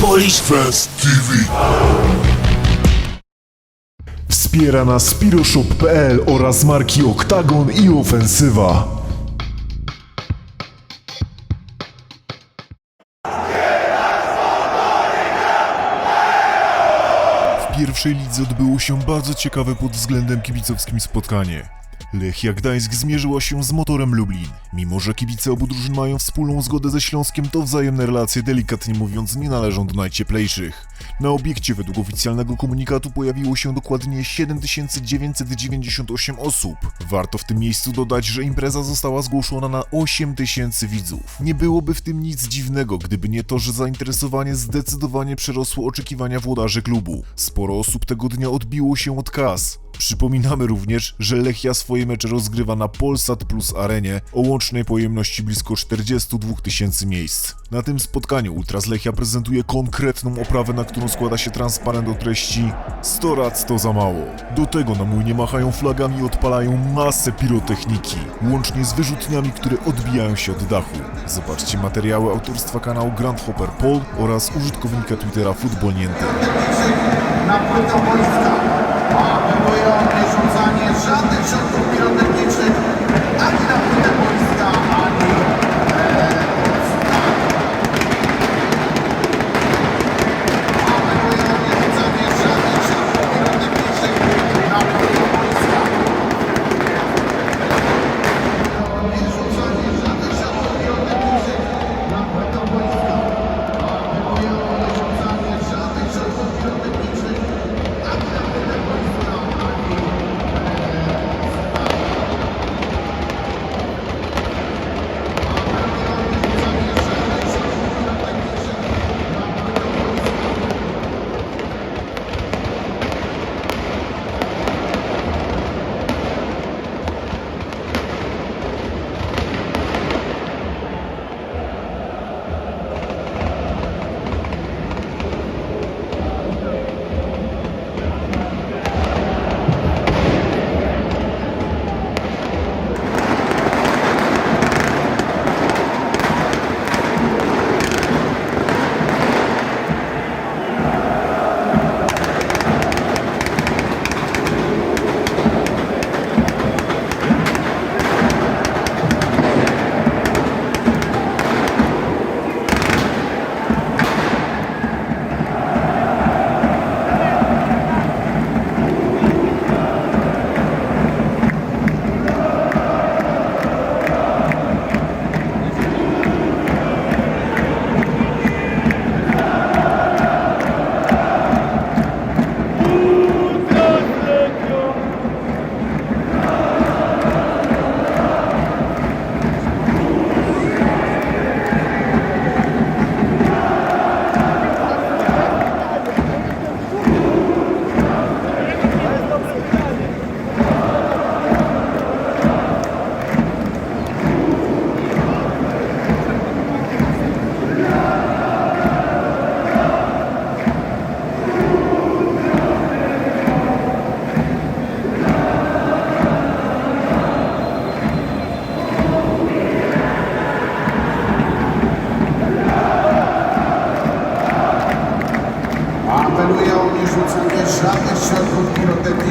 Polish TV. Wspiera nas Piroshop.pl oraz marki Oktagon i Ofensywa. W pierwszej lidze odbyło się bardzo ciekawe pod względem kibicowskim spotkanie. Lechia Gdańsk zmierzyła się z Motorem Lublin. Mimo, że kibice obu drużyn mają wspólną zgodę ze Śląskiem, to wzajemne relacje, delikatnie mówiąc, nie należą do najcieplejszych. Na obiekcie według oficjalnego komunikatu pojawiło się dokładnie 7998 osób. Warto w tym miejscu dodać, że impreza została zgłoszona na 8000 widzów. Nie byłoby w tym nic dziwnego, gdyby nie to, że zainteresowanie zdecydowanie przerosło oczekiwania włodarzy klubu. Sporo osób tego dnia odbiło się od kas. Przypominamy również, że Lechia swoje mecze rozgrywa na Polsat Plus Arenie o łącznej pojemności blisko 42 tysięcy miejsc. Na tym spotkaniu Ultras Lechia prezentuje konkretną oprawę, na którą składa się transparent o treści 100 rac to za mało. Do tego na młynie machają flagami i odpalają masę pirotechniki, łącznie z wyrzutniami, które odbijają się od dachu. Zobaczcie materiały autorstwa kanału Grand Hopper Paul oraz użytkownika Twittera Football Niente. na o nierzucanie żadnych środków pirotechnicznych ani na płytę boiska,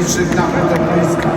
pirotechnicznych na płytę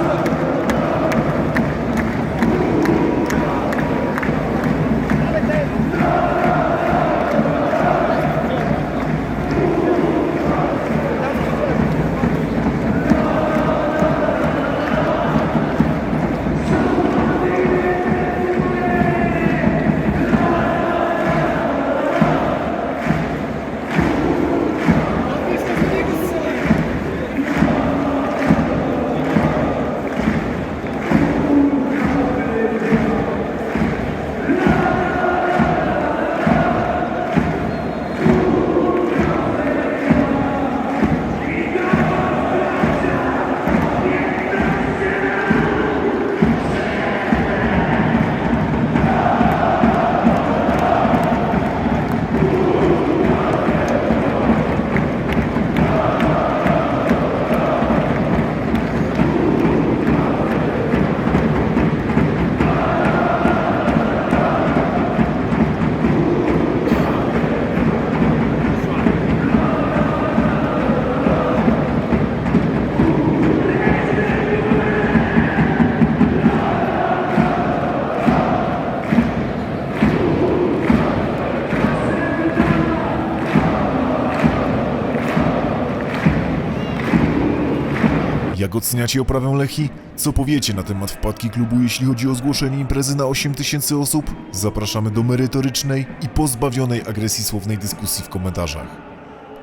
Jak oceniacie oprawę Lechi? Co powiecie na temat wpadki klubu, jeśli chodzi o zgłoszenie imprezy na 8000 osób? Zapraszamy do merytorycznej i pozbawionej agresji słownej dyskusji w komentarzach.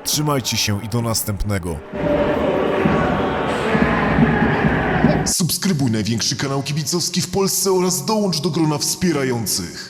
Trzymajcie się i do następnego. Subskrybuj największy kanał kibicowski w Polsce oraz dołącz do grona wspierających.